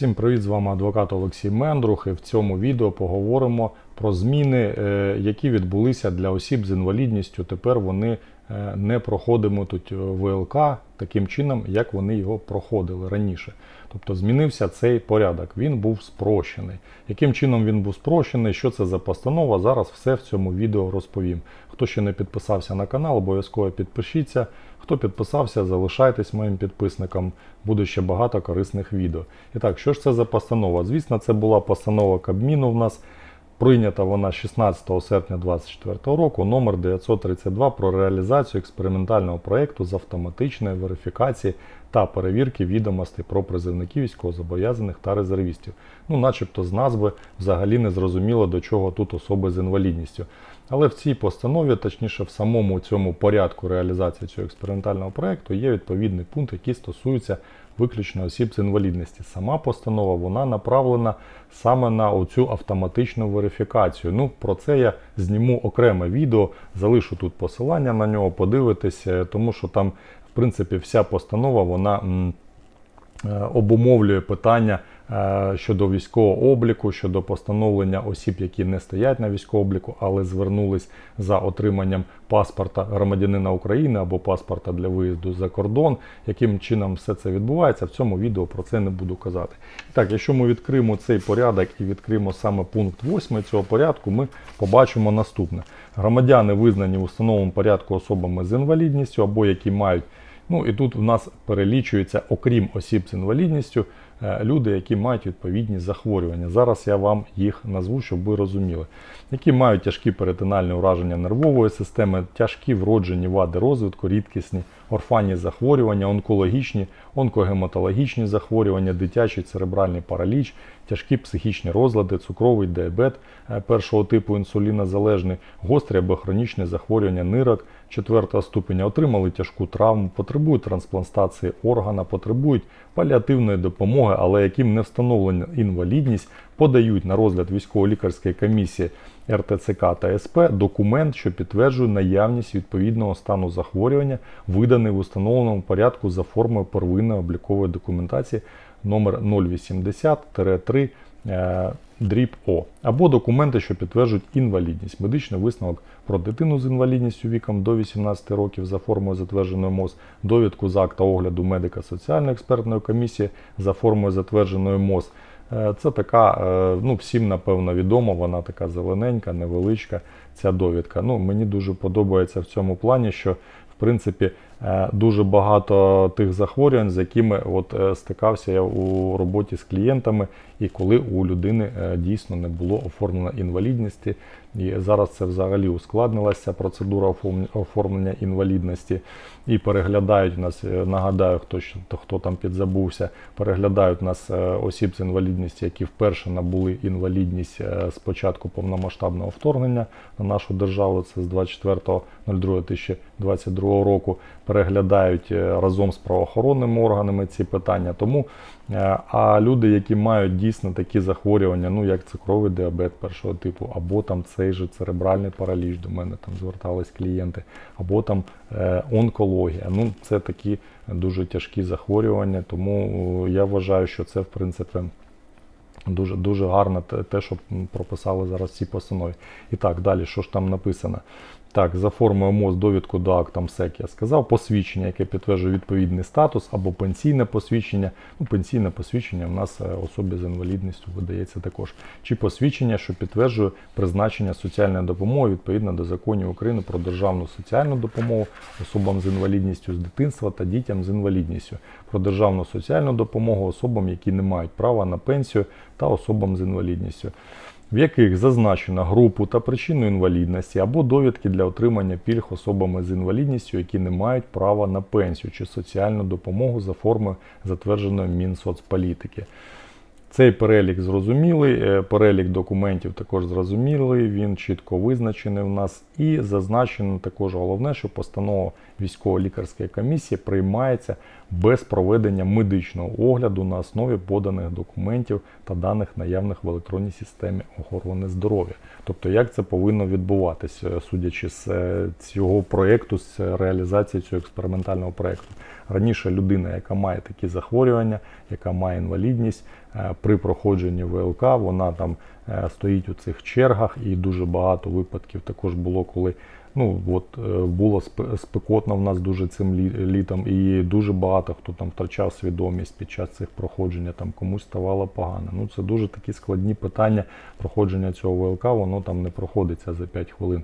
Всім привіт, з вами адвокат Олексій Мендрух. І в цьому відео поговоримо про зміни, е, які відбулися для осіб з інвалідністю. Тепер вони е, не проходитимуть ВЛК таким чином, як вони його проходили раніше. Тобто змінився цей порядок. Він був спрощений. Яким чином він був спрощений? Що це за постанова? Зараз все в цьому відео розповім. Хто ще не підписався на канал, обов'язково підпишіться. Хто підписався, залишайтесь моїм підписником. Буде ще багато корисних відео. І так, що ж це за постанова? Звісно, це була постанова Кабміну в нас. Прийнята вона 16 серпня 2024 року, номер 932 про реалізацію експериментального проєкту з автоматичної верифікації та перевірки відомостей про призовників військовозобов'язаних та резервістів. Ну, начебто з назви взагалі не зрозуміло, до чого тут особи з інвалідністю. Але в цій постанові, точніше, в самому цьому порядку реалізації цього експериментального проєкту є відповідний пункт, який стосується виключно осіб з інвалідності. Сама постанова вона направлена саме на оцю автоматичну верифікацію. Ну, про це я зніму окреме відео, залишу тут посилання на нього, подивитись, е, тому що там, в принципі, вся постанова вона. Е, Обумовлює питання е, щодо військового обліку, щодо постановлення осіб, які не стоять на військовому обліку, але звернулись за отриманням паспорта громадянина України або паспорта для виїзду за кордон. Яким чином все це відбувається, в цьому відео про це не буду казати. Так, якщо ми відкриємо цей порядок і відкриємо саме пункт 8 цього порядку, ми побачимо наступне: громадяни визнані в установленому порядку особами з інвалідністю або які мають Ну і тут в нас перелічується, окрім осіб з інвалідністю, е, люди, які мають відповідні захворювання. Зараз я вам їх назву, щоб ви розуміли, які мають тяжкі перетинальні ураження нервової системи, тяжкі вроджені вади розвитку, рідкісні, орфанні захворювання, онкологічні, онкогематологічні захворювання, дитячий церебральний параліч, тяжкі психічні розлади, цукровий діабет е, першого типу інсулінозалежний, гострі або хронічні захворювання нирок четвертого ступеня, отримали тяжку травму, потребують трансплантації органа, потребують паліативної допомоги, але яким не встановлена інвалідність, подають на розгляд військово-лікарської комісії РТЦК та СП документ, що підтверджує наявність відповідного стану захворювання, виданий в установленому порядку за формою первинної облікової документації номер 080-3 е, дріб О, або документи, що підтверджують інвалідність, медичний висновок про дитину з інвалідністю віком до 18 років за формою затвердженої МОЗ, довідку з акта огляду медика соціальної експертної комісії за формою затвердженої МОЗ. Е, Це така, е, ну всім напевно відомо, вона така зелененька, невеличка ця довідка. Ну, Мені дуже подобається в цьому плані, що в принципі дуже багато тих захворювань, з якими от е, стикався я у роботі з клієнтами, і коли у людини е, дійсно не було оформлено інвалідності. І зараз це взагалі ускладнилася процедура оформлення інвалідності. І переглядають нас, е, нагадаю, хто, хто- там підзабувся, переглядають нас е, осіб з інвалідністю, які вперше набули інвалідність е, з початку повномасштабного вторгнення на нашу державу. Це з 24.02.2022 року. Переглядають е, разом з правоохоронними органами ці питання. Тому е, а люди, які мають дійсно такі захворювання, ну як цукровий діабет першого типу, або там цей же церебральний параліч, до мене там звертались клієнти, або там е, онкологія. Ну це такі дуже тяжкі захворювання. Тому я вважаю, що це в принципі. Дуже дуже гарно те, що прописали зараз в цій постанові. І так, далі, що ж там написано? Так, за формою МОЗ довідку до акта МСЕК я сказав, посвідчення, яке підтверджує відповідний статус, або пенсійне посвідчення. Ну, пенсійне посвідчення в нас е, особі з інвалідністю видається також. Чи посвідчення, що підтверджує призначення соціальної допомоги відповідно до законів України про державну соціальну допомогу особам з інвалідністю з дитинства та дітям з інвалідністю, про державну соціальну допомогу особам, які не мають права на пенсію та особам з інвалідністю в яких зазначено групу та причину інвалідності або довідки для отримання пільг особами з інвалідністю, які не мають права на пенсію чи соціальну допомогу за формою затвердженої Мінсоцполітики. Цей перелік зрозумілий, е, перелік документів також зрозумілий, він чітко визначений у нас і зазначено також головне, що постанова військово-лікарської комісії приймається без проведення медичного огляду на основі поданих документів та даних наявних в електронній системі охорони здоров'я. Тобто, як це повинно відбуватися, е, судячи з е, цього проєкту, з реалізації цього експериментального проєкту. Раніше людина, яка має такі захворювання, яка має інвалідність, при проходженні ВЛК вона там е, стоїть у цих чергах, і дуже багато випадків також було, коли ну от е, було спекотно в нас дуже цим літом, і дуже багато хто там втрачав свідомість під час цих проходження, там комусь ставало погано. Ну це дуже такі складні питання проходження цього ВЛК, воно там не проходиться за 5 хвилин.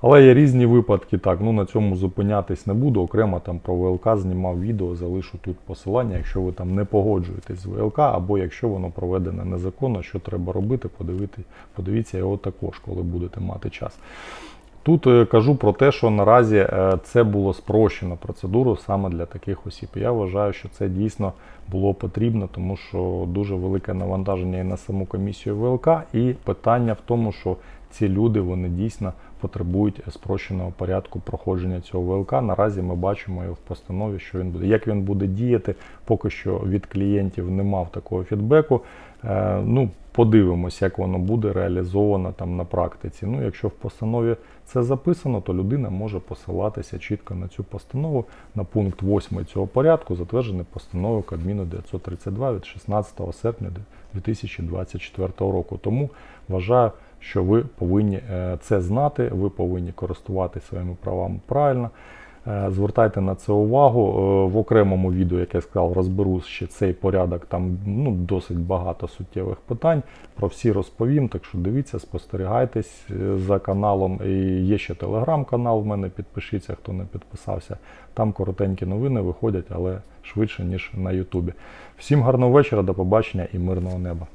Але є різні випадки, так, ну на цьому зупинятись не буду. Окремо там про ВЛК знімав відео, залишу тут посилання, якщо ви там не погоджуєтесь з ВЛК, або якщо воно проведене незаконно, що треба робити, подивити, подивіться його також, коли будете мати час. Тут е, кажу про те, що наразі е, це було спрощено процедуру саме для таких осіб. Я вважаю, що це дійсно було потрібно, тому що дуже велике навантаження і на саму комісію ВЛК, і питання в тому, що ці люди вони дійсно потребують спрощеного порядку проходження цього ВЛК. Наразі ми бачимо його в постанові, що він буде. Як він буде діяти, поки що від клієнтів не мав такого фідбеку. Е, ну, подивимось, як воно буде реалізовано там на практиці. Ну, якщо в постанові це записано, то людина може посилатися чітко на цю постанову на пункт 8 цього порядку, затверджений постановою Кабміну 932 від 16 серпня 2024 року. Тому вважаю, що ви повинні е, це знати, ви повинні користуватися своїми правами правильно. Е, Звертайте на це увагу. Е, В окремому відео, як я сказав, розберу ще цей порядок. Там ну, досить багато суттєвих питань. Про всі розповім. Так що дивіться, спостерігайтесь за каналом. І є ще телеграм-канал в мене. Підпишіться, хто не підписався. Там коротенькі новини виходять, але швидше, ніж на Ютубі. Всім гарного вечора, до побачення і мирного неба.